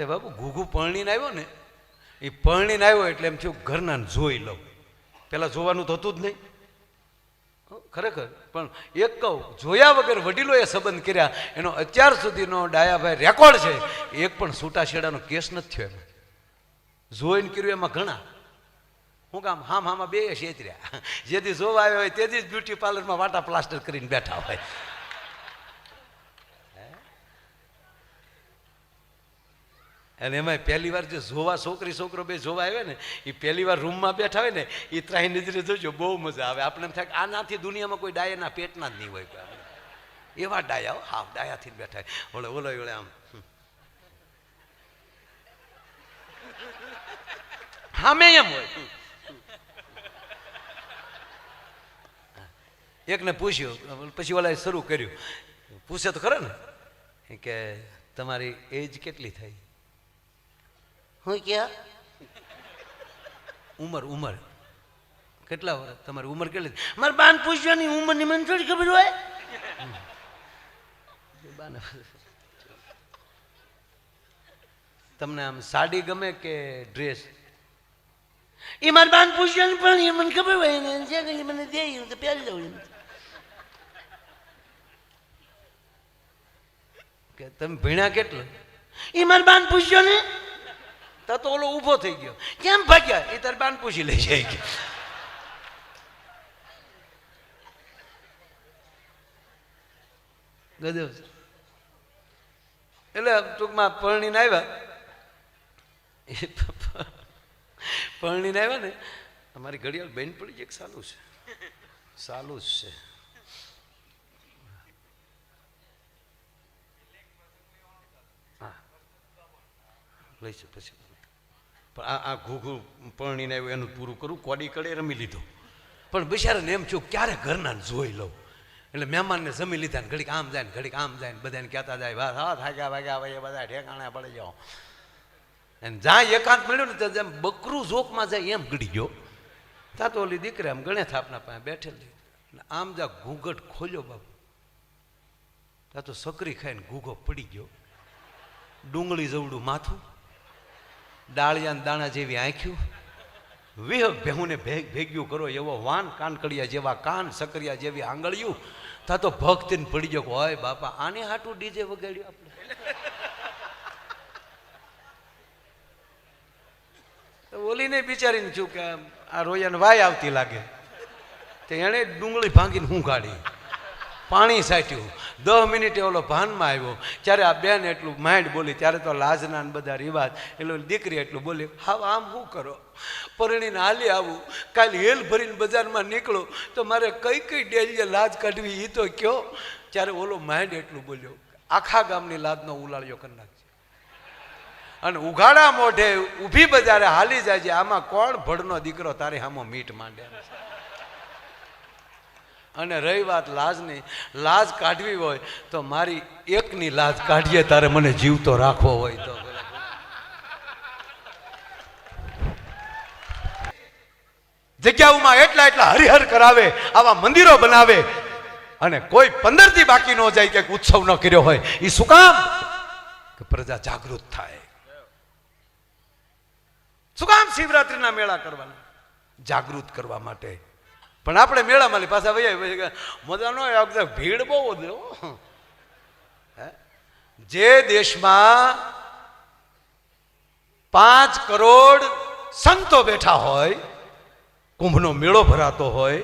તે બાબુ ઘૂઘું પરણીને આવ્યો ને, એ પરણીને આવ્યો એટલે એમ થયું ઘરના જોઈ લઉં. પહેલાં જોવાનું તો હતું જ નહીં. ખરેખર. પણ એક કહું, જોયા વગર વડીલોએ સંબંધ કર્યા, એનો અત્યાર સુધીનો ડાયાભાઈ રેકોર્ડ છે. એક પણ છૂટાછેડાનો કેસ નથી થયો એમાં. જોઈને કર્યું એમાં ઘણા. હું કામ હામ હામાં બે છેતર્યા જેથી જોવા આવ્યો હોય તેથી જ બ્યુટી પાર્લરમાં વાટા પ્લાસ્ટર કરીને બેઠા હોય. અને એમાં પહેલી વાર જે જોવા છોકરી છોકરો બે જોવા આવે ને એ પહેલી વાર રૂમમાં બેઠા હોય ને એ ત્રાહી નજરે જોજો બહુ મજા આવે. આપણે એમ થાય કે આનાથી દુનિયામાં કોઈ ડાયાના પેટના જ નહીં હોય એવા ડાયા હો, ડાયાથી બેઠા હોય. ઓલો ઓળે ઓલે આમ. હમ. એમ હોય. એકને પૂછ્યું પછી ઓલાએ શરૂ કર્યું. પૂછે તો ખરે ને કે તમારી એજ કેટલી થઈ? હું ક્યાં? ઉંમર ઉંમર. કેટલા વર્ષ તમારી ઉંમર કેટલી મારે બાન પૂછવાની ઉંમરની મને થોડી ખબર હોય? બાને તમને આમ સાડી ગમે કે ડ્રેસ એ મારી બાન પૂછવાની પણ એ મને ખબર હોય ને જે કંઈ મને દે હું તો પહેરી લઉં એમ. કે તમે ભીણા કેટલું? એ મારી બાન પૂછ્યો ને તો તો ઓલો ઊભો થઈ ગયો. કેમ ભાગ્યા? એ તારે બાન પૂછી લઈ જાય છે. એટલે ટૂંકમાં પરણીને આવ્યા. એ પરણીને આવ્યા ને, અમારી ઘડિયાળ બેન પડી કે સાલું છે? સાલું જ છે. હા. લઈશું પછી. પણ આ આ ઘૂઘું પરણીને આવ્યું, એનું પૂરું કરું, કોડી કડે રમી લીધો. પણ બિચારાને એમ છું ક્યારે ઘરના જોઈ લઉં? એટલે મહેમાનને જમી લીધા ને ઘડીક આમ જાય ને ઘડીક આમ જાય ને બધાને કહેતા જાય વાત હા, થાક્યા, વાગ્યા ભાઈ બધા ઠેકાણા પડી જાઓ. અને જ્યાં એકાંત મળ્યો ને ત્યાં જેમ બકરું જોકમાં જાય એમ ગળી ગયો. ત્યાં તો ઓલી દીકરી આમ ગણે થાપના પાસે બેઠેલી. આમ જા ઘૂંઘટ ખોલ્યો બાપુ. ત્યાં તો સકરી ખાઈને ઘૂઘો પડી ગયો. ડુંગળી જવડું માથું. ડાળિયા દાણા જેવી આંખ્યું. વિહ ભેહુને ભેગ ભેગ્યું કરો એવો વાન કાનકડિયા જેવા કાન સકરિયા જેવી આંગળિયું. તા તો ભક્તિને પડી ગયો હોય બાપા, આને હાટું ડીજે વગાડ્યું આપણે? ઓલીને બિચારીને છું કે આ રોયાને વાય આવતી લાગે. તો એણે ડુંગળી ભાંગીને હું કાઢી પાણી સાટ્યું. દસ મિનિટે ઓલો ભાનમાં આવ્યો. ત્યારે આ બેન એટલું માઇન્ડ બોલી, ત્યારે તો લાજના બધા રિવાજ. એટલે દીકરી એટલું બોલી હા આમ શું કરો? પરણીને હાલી આવું. કાલે હેલ ભરીને બજારમાં નીકળો. તો મારે કઈ કઈ ડેલીએ લાજ કાઢવી એ તો કયો. ત્યારે ઓલો માઇન્ડ એટલું બોલ્યો, આખા ગામની લાજનો ઉલાળ્યો કરી નાખજે. અને ઉઘાડા મોઢે ઊભી બજારે હાલી જાય છે આમાં કોણ ભડનો દીકરો તારે હામો મીટ માંડે? અને રહી વાત લાજની, લાજ કાઢવી હોય તો મારી એકની લાજ કાઢીએ, તારે મને જીવતો રાખવો હોય તો. જગ્યાઓમાં એટલા એટલા હરિહર કરાવે, આવા મંદિરો બનાવે, અને કોઈ પંદરથી બાકી ન જાય કે ઉત્સવ ન કર્યો હોય એ શું કામ? કે પ્રજા જાગૃત થાય. શું કામ શિવરાત્રિના મેળા કરવાના? જાગૃત કરવા માટે. પણ આપણે મેળામાં પાછા વૈયા મજા નો આવે, આ ભીડ બહુ હે? જે દેશમાં પાંચ કરોડ સંતો બેઠા હોય, કુંભનો મેળો ભરાતો હોય,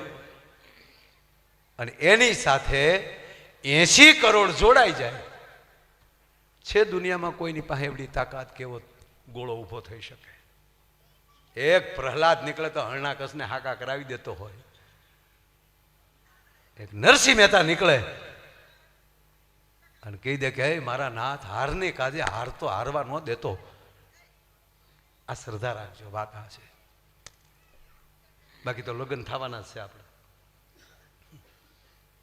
અને એની સાથે એસી કરોડ જોડાઈ જાય. છે દુનિયામાં કોઈની પાસે એવડી તાકાત કેવો ગોળો ઊભો થઈ શકે? એક પ્રહલાદ નીકળે તો હરણાકસને હાકા કરાવી દેતો હોય. એક નરસિંહ મહેતા નીકળે અને કહી દે કે મારા નાથ, હારને કાજે હાર તો હારવા ન દેતો. આ શ્રદ્ધા રાખજો, વાત આ છે. બાકી તો લગ્ન થવાના જ છે આપણે.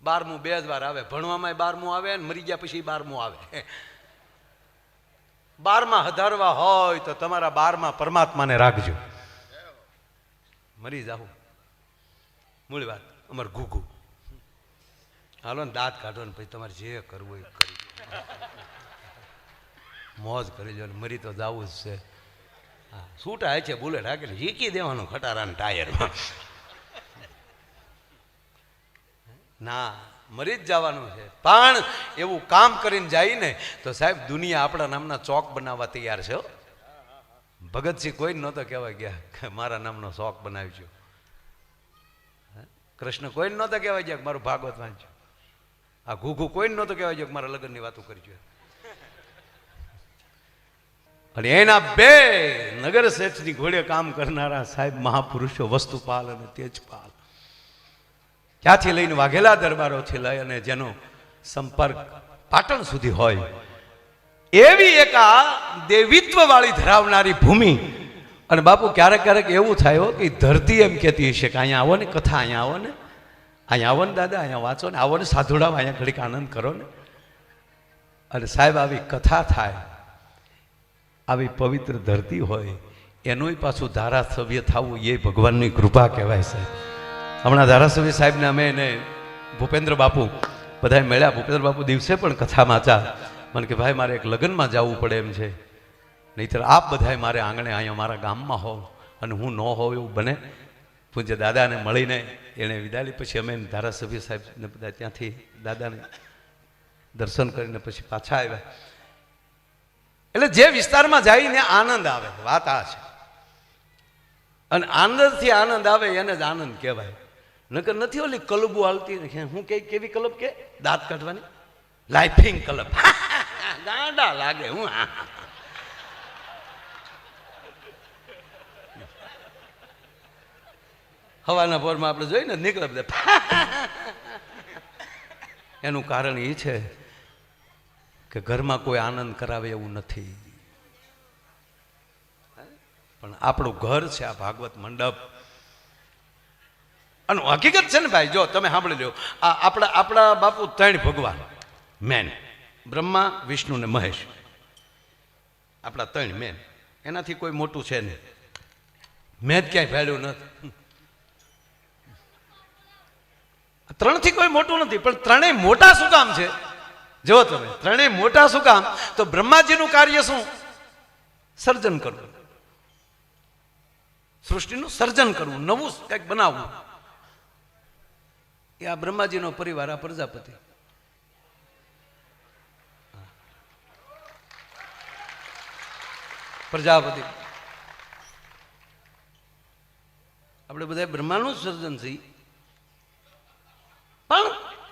બારમું બે જ વાર આવે. ભણવામાં બારમું આવે ને મરી ગયા પછી બારમું આવે. બારમાં હધારવા હોય તો તમારા બારમાં પરમાત્માને રાખજો. મરી જાઉં. મૂળ વાત, અમર ઘૂઘુ. હાલો ને દાંત કાઢો ને પછી તમારે જે કરવું એ કરી મોજ કરી લો મરી તો જવું જ છે. હા છૂટા છે બુલેટ હાકેલી ઝીકી દેવાનું ખટારાના ટાયરમાં. ના, મરી જ જવાનું છે. પણ એવું કામ કરીને જાય ને તો સાહેબ દુનિયા આપણા નામના ચોક બનાવવા તૈયાર છે ભગતસિંહ કોઈ નહોતો કહેવા ગયા કે મારા નામનો શોખ બનાવ્યો? કૃષ્ણ કોઈ નહોતો કહેવા ગયા મારું ભાગવત વાંચજો આ ઘૂઘુ કોઈ નહોતો કહેવાય, જો મારા લગ્નની વાતો કરજો અને એના બે નગર શેઠની ઘોડે કામ કરનારા સાહેબ મહાપુરુષો વસ્તુપાલ અને તેજપાલ. ત્યાંથી લઈને વાઘેલા દરબારોથી લઈ અને જેનો સંપર્ક પાટણ સુધી હોય, એવી એક આ દેવિત્વ વાળી ધરાવનારી ભૂમિ. અને બાપુ, ક્યારેક ક્યારેક એવું થાય કે ધરતી એમ કહેતી હશે કે અહીંયા આવો ને, કથા અહીંયા આવો ને. અહીંયા આવો ને દાદા, અહીંયા વાંચો ને, આવો ને સાધુડાવ અહીંયા ઘડીક આનંદ કરો ને. અને સાહેબ, આવી કથા થાય, આવી પવિત્ર ધરતી હોય, એનુંય પાછું ધારાસભ્ય થવું એ ભગવાનની કૃપા કહેવાય સાહેબ હમણાં ધારાસભ્ય સાહેબને અમે એને ભૂપેન્દ્ર બાપુ બધાએ મળ્યા. ભૂપેન્દ્ર બાપુ દિવસે પણ કથા વાંચા. મને કે, ભાઈ, મારે એક લગ્નમાં જવું પડે એમ છે. નહીંતર આપ બધાએ મારે આંગણે અહીંયા મારા ગામમાં હોવ અને હું ન હોઉં એવું બને. પૂજ્ય દાદાને મળીને એણે વિદાય લીધી. પછી અમે ધારાસભ્ય સાહેબને બધા ત્યાંથી દાદાને દર્શન કરીને પછી પાછા આવ્યા. એટલે જે વિસ્તારમાં જઈને આનંદ આવે, વાત આ છે. અને આનંદથી આનંદ આવે એને જ આનંદ કહેવાય. નકર નથી ઓલી કલબુ હાલતી હું કે કેવી કલબ કે? દાંત કાઢવાની? લાઇફિંગ કલબ. ગાંડા લાગે હું. હવાના પોરમાં આપણે જોઈને નીકળે બધા. એનું કારણ એ છે કે ઘરમાં કોઈ આનંદ કરાવે એવું નથી. પણ આપણું ઘર છે આ ભાગવત મંડપ. અને હકીકત છે ને ભાઈ, જો તમે સાંભળી લો આ આપણા આપણા બાપુ ત્રણ ભગવાન, મેન, બ્રહ્મા, વિષ્ણુ ને મહેશ. આપણા ત્રણ મેન. એનાથી કોઈ મોટું છે નહીં. મેં જ ક્યાંય ભેળ્યું નથી. ત્રણથી કોઈ મોટું નથી, પણ ત્રણેય મોટા શું કામ છે. જો તમે, ત્રણેય મોટા શું કામ તો બ્રહ્માજીનું કાર્ય શું? સર્જન કરવું. સૃષ્ટિનું સર્જન કરવું, નવું કંઈક બનાવવું. એ આ બ્રહ્માજીનો પરિવાર, આ પ્રજાપતિ. પ્રજાપતિ. આપણે બધા બ્રહ્માનું સર્જન પણ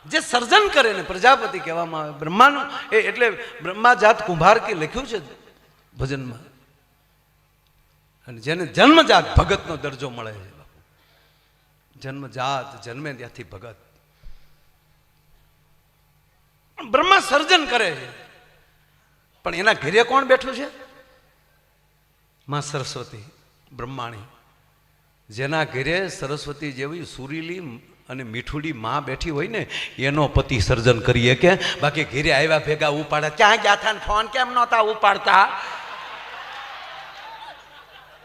જે સર્જન કરે ને, પ્રજાપતિ કહેવામાં આવે, બ્રહ્માનું, એ એટલે બ્રહ્મા જાત કુંભાર કે લખ્યું છે ભજનમાં. અને જેને જન્મજાત ભગતનો દરજ્જો મળે છે જન્મજાત, જન્મે ત્યાંથી ભગત. બ્રહ્મા સર્જન કરે છે. પણ એના ઘેરે કોણ બેઠું છે? માં સરસ્વતી બ્રહ્માણી. જેના ઘેરે સરસ્વતી જેવી સુરીલી અને મીઠુડી માં બેઠી હોય ને, એનો પતિ સર્જન કરીએ કે બાકી ઘેરે આવ્યા ભેગા ઉપાડે ક્યાં ગયા હતા ફોન કેમ નહોતા ઉપાડતા?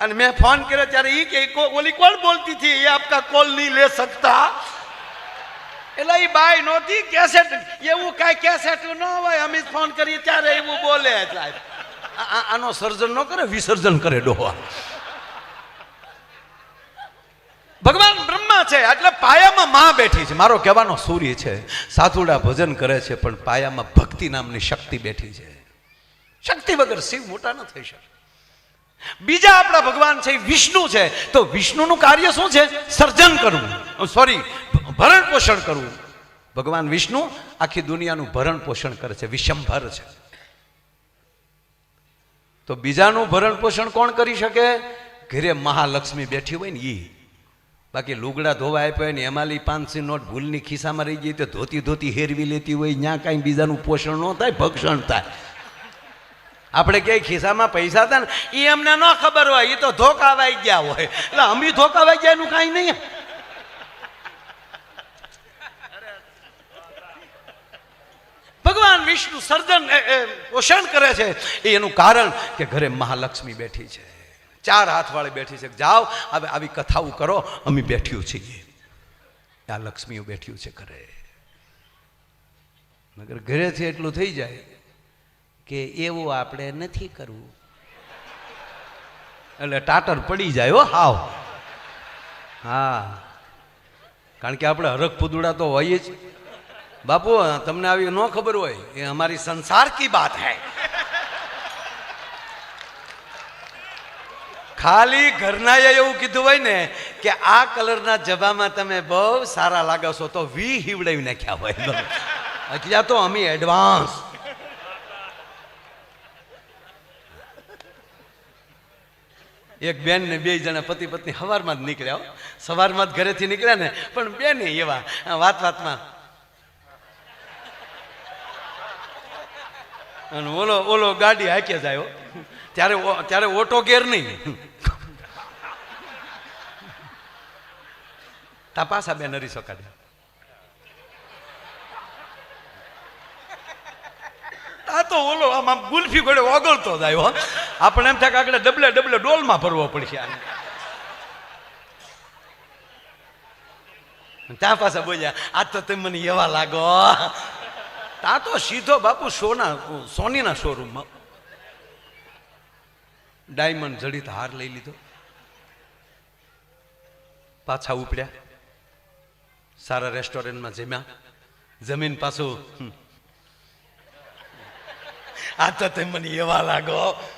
અને મેં ફોન કર્યો ત્યારે એ કે ઓલી કોણ બોલતી હતી? એ આપકા કોલ નહીં લે શકતા એટલે એ બાઈ નહોતી કેસેટ એવું કાંઈ કેસેટ ન હોય. અમે ફોન કરીએ ત્યારે એવું બોલે સાહેબ. આનો સર્જન ન કરે, વિસર્જન કરે ડોહા. ભગવાન બ્રહ્મા છે. એટલે પાયામાં માં બેઠી છે. મારો કહેવાનો સૂર્ય છે. સાધુડા ભજન કરે છે, પણ પાયામાં ભક્તિ નામની શક્તિ બેઠી છે. શક્તિ વગર શિવ મોટા ન થઈ શકે. બીજા આપણા ભગવાન છે વિષ્ણુ છે. તો વિષ્ણુનું કાર્ય શું છે? સર્જન કરવું. સોરી ભરણ પોષણ કરવું. ભગવાન વિષ્ણુ આખી દુનિયાનું ભરણ પોષણ કરે છે. વિષમભર છે. તો બીજાનું ભરણ પોષણ કોણ કરી શકે? ઘરે મહાલક્ષ્મી બેઠી હોય ને ઈ. બાકી લુગડા ધોવા આપ્યા ને એમાંલી પાંચસી નોટ ભૂલની ખિસ્સામાં રહી ગઈ તો ધોતી ધોતી હેરવી લેતી હોય ત્યાં કાંઈ બીજાનું પોષણ ન થાય, ભક્ષણ થાય. આપણે ક્યાંય ખિસ્સામાં પૈસા હતા ને એ અમને ન ખબર હોય એ તો ધોકાવાઈ ગયા હોય. એટલે અમે ધોકાવાઈ ગયા એનું કાંઈ નહીં. ભગવાન વિષ્ણુ સર્જન પોષણ કરે છે. એનું કારણ કે ઘરે મહાલક્ષ્મી બેઠી છે. ચાર હાથવાળી બેઠી છે. જાઓ, હવે આવી કથાઓ કરો. અમે બેઠ્યું છીએ. આ લક્ષ્મીઓ બેઠ્યું છે ઘરે. મગર ઘરેથી એટલું થઈ જાય કે એવું આપણે નથી કરવું. એટલે ટાટર પડી જાય હો, હાવ. હા. કારણ કે આપણે હરખ પુદુડા તો હોઈએ જ. બાપુ, તમને આવી ન ખબર હોય, એ અમારી સંસાર કી બાત હૈ. ખાલી ઘરનાએ એવું કીધું હોય ને કે આ કલરના જબામાં તમે બહુ સારા લાગો છો, તો વી હિવડાવી નાખ્યા હોય. એટલે તો અમે એડવાન્સ એક બેન ને બે જણા પતિ પત્ની સવારમાં જ નીકળ્યા સવારમાં જ ઘરેથી નીકળ્યા ને, પણ બેન એવા વાત વાતમાં. અને ઓલો ઓલો ગાડી હાકે જાય. ત્યારે ત્યારે ઓટો ગેર નહીં. તપાસા બેન હરી શકાડે આ તો ઓલો આમ ગુલ્ફી ઘોડે ઓગળતો થાય આપણે એમ થાય કે આગળ ડબલે ડબલે ડોલમાં ભરવો પડશે આને. ત્યાં પાછા બોલ્યા, આ તો તમે મને એવા લાગો. ત્યાં તો સીધો બાપુ સોના, સોનીના શોરૂમમાં ડાયમંડ જડિત હાર લઈ લીધો. પાછા ઉપડ્યા. સારા રેસ્ટોરન્ટમાં જમ્યા. જમીન પાછું. આ તો તમે મને એવા લાગો.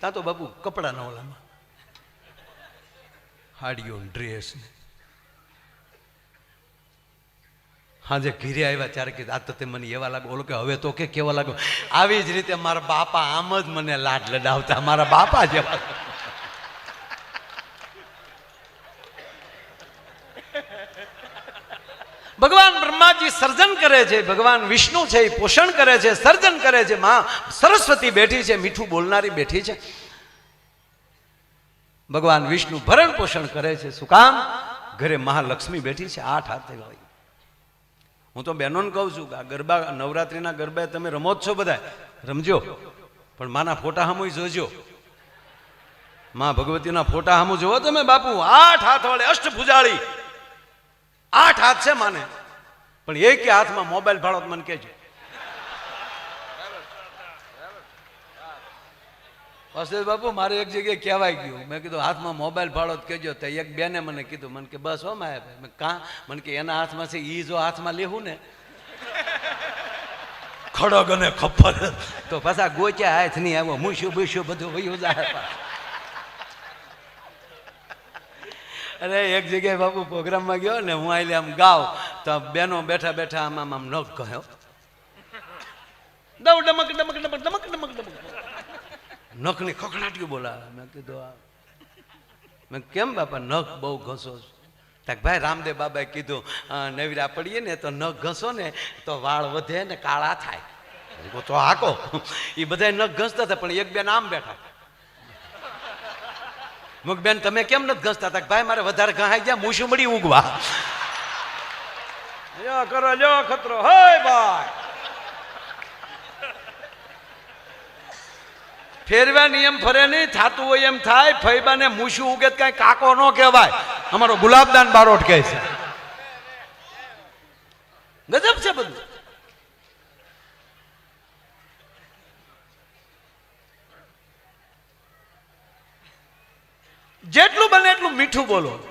ત્યાં તો બાપુ કપડાના ઓલામાં. હાડીઓ ડ્રેસ હાજે ઘીરે આવ્યા ત્યારે કીધું આ તો તે મને એવા લાગો. ઓલો કે, હવે તો કે કેવા લાગો? આવી જ રીતે મારા બાપા આમ જ મને લાડ લડાવતા, મારા બાપા જેવા. ભગવાન બ્રહ્માજી સર્જન કરે છે, ભગવાન વિષ્ણુ છે, એ પોષણ કરે છે, સર્જન કરે છે, માં સરસ્વતી બેઠી છે, મીઠું બોલનારી બેઠી છે. ભગવાન વિષ્ણુ ભરણ પોષણ કરે છે, શું કામ? ઘરે મહાલક્ષ્મી બેઠી છે, આઠ હાથે હોય. હું તો બહેનોને કહું છું કે આ ગરબા, નવરાત્રિના ગરબા તમે રમો છો બધા. રમજો. પણ માના ફોટા સામુય જોજો. માં ભગવતીના ફોટા સામુ જોવો તમે બાપુ. આઠ હાથ વાળે અષ્ટભુજાળી આઠ હાથ છે માને. પણ એક હાથમાં મોબાઈલ ભાડો મને કહેજો. હર્ષદ બાપુ મારે એક જગ્યાએ કહેવાય ગયું. મેં કીધું હાથમાં મોબાઈલ ભાડો જ કહેજો. તો એક બેને મને કીધું મને કે બસ હો માયા ભાઈ. મેં કાં મને કે એના હાથમાં છે એ જો હાથમાં લેવું ને. ખડગ અને ખપ્પર. તો પાછા ગોચ્યા હાથ નહીં આવ્યો. મૂસ્યું બૂસ્યું બધું વયું જાય અરે એક જગ્યાએ બાપુ પ્રોગ્રામમાં ગયો ને હું આલે આમ ગાવ. તો બેનો બેઠા બેઠા આમ આમ આમ ન કહ્યો દઉં ડમક ડમક ડમક ડમક ડમક ડમક. નખની ખખડાટીઓ બોલાવે. મેં કીધું, આ. મેં કેમ બાપા નખ બહુ ઘસો છો? તાક ભાઈ, રામદેવ બાબાએ કીધું નવીરા પડીએ ને તો નખ ઘસો ને તો વાળ વધે ને કાળા થાય. તો હાકો. એ બધા નખ ઘસતા હતા, પણ એક બેન આમ બેઠા. મુક બેન, તમે કેમ નથી ઘસતા? હતા ભાઈ, મારે વધારે ઘાઈ ગયા, મૂછું મળી ઉગવા જો કરો જો ખતરો. હોય ભાઈ. ફેરવા નિયમ ફરે નહીં, થાતું હોય એમ થાય ફૈબાને મૂછું ઉગે કાંઈ કાકો ન કહેવાય. અમારો ગુલાબદાન બારોટ કહે છે. ગજબ છે બધું. જેટલું બને એટલું મીઠું બોલો.